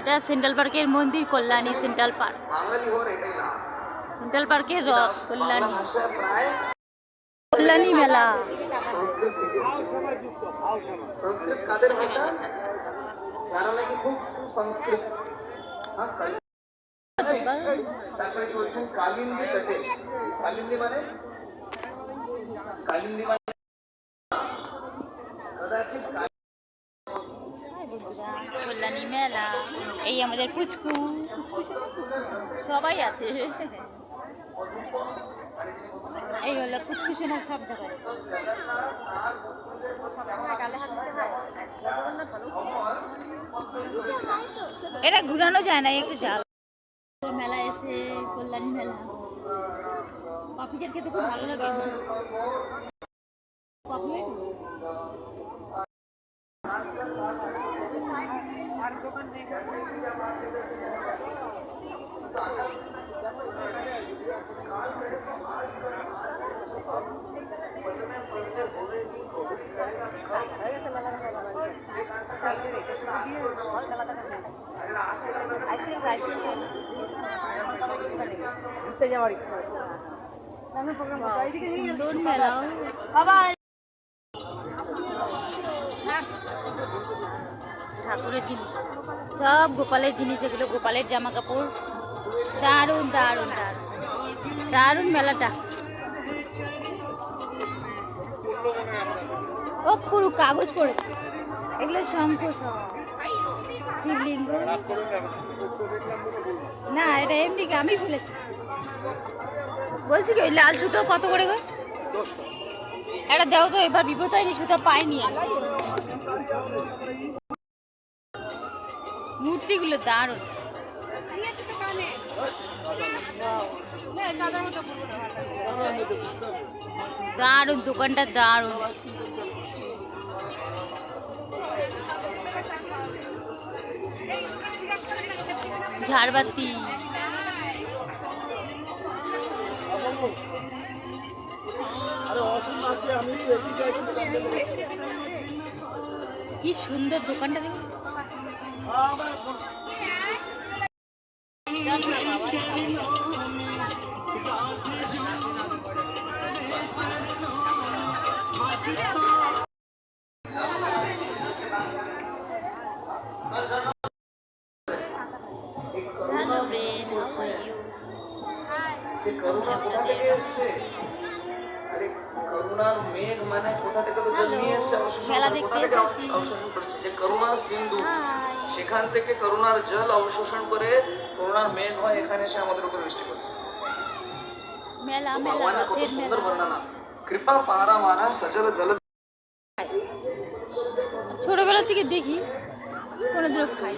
এটা সেন্ট্রাল পার্কের মন্দির কল্যাণী সেন্ট্রাল পার্ক বাঙালি হওয়ার এটাই না সেন্ট্রাল পার্কের রথ কল্যাণী কল্যাণী মেলা সংস্কৃত কাদের ভাষা যারা নাকি খুব সুসংস্কৃত হ্যাঁ তারপরে কি বলছেন কালিন্দী তটে কালিন্দী মানে কালিন্দী মানে কদাচিৎ কল্যাণী মেলা এই আমাদের পুচকু। সবাই আছে। এই হলো সোনা সব জায়গায় এটা ঘুরানো যায় না একটু জাল মেলা এসে, কল্যাণী মেলা। কফি খেতে খুব ভালো লাগে। কফি ঠাকুরের জিনিস সব গোপালের জিনিস এগুলো, গোপালের জামা কাপড় দারুণ দারুণ। দারুণ মেলাটা। ও পুরো কাগজ পড়েছে এগুলো শঙ্খ সব শিবলিঙ্গ। না এটা এমনি আমি ভুলেছি। বলছি কি ওই লাল সুতো কত করে গো? এটা দেও তো এবার বিপদ হয়নি সুতো পাইনি মূর্তিগুলো দারুণ। দারুণ দোকানটা দারুণ। ঝাড়বাতি। কি সুন্দর দোকানটা দেখুন ব্রেন হাউ আর ইউ সে করুণা কোথা থেকে এসছে? আরে করুণার মেঘ মানে কোথা থেকে তো জল নিয়ে এসছে? অবশ্যই মেলা কোথা দেখতে থেকে এসেছি। অবশোষণ করেছে? যে করুণার সিন্ধু। সেখান থেকে করুণার জল অবশোষণ করে করুণার মেঘ হয় এখানে এসে আমাদের উপর বৃষ্টি করে মেলা মেলা রথের মেলা। বর্ণনা। কৃপা পারা মানা সজল জল। ছোটবেলা থেকে দেখি কোনো দিনও খাই।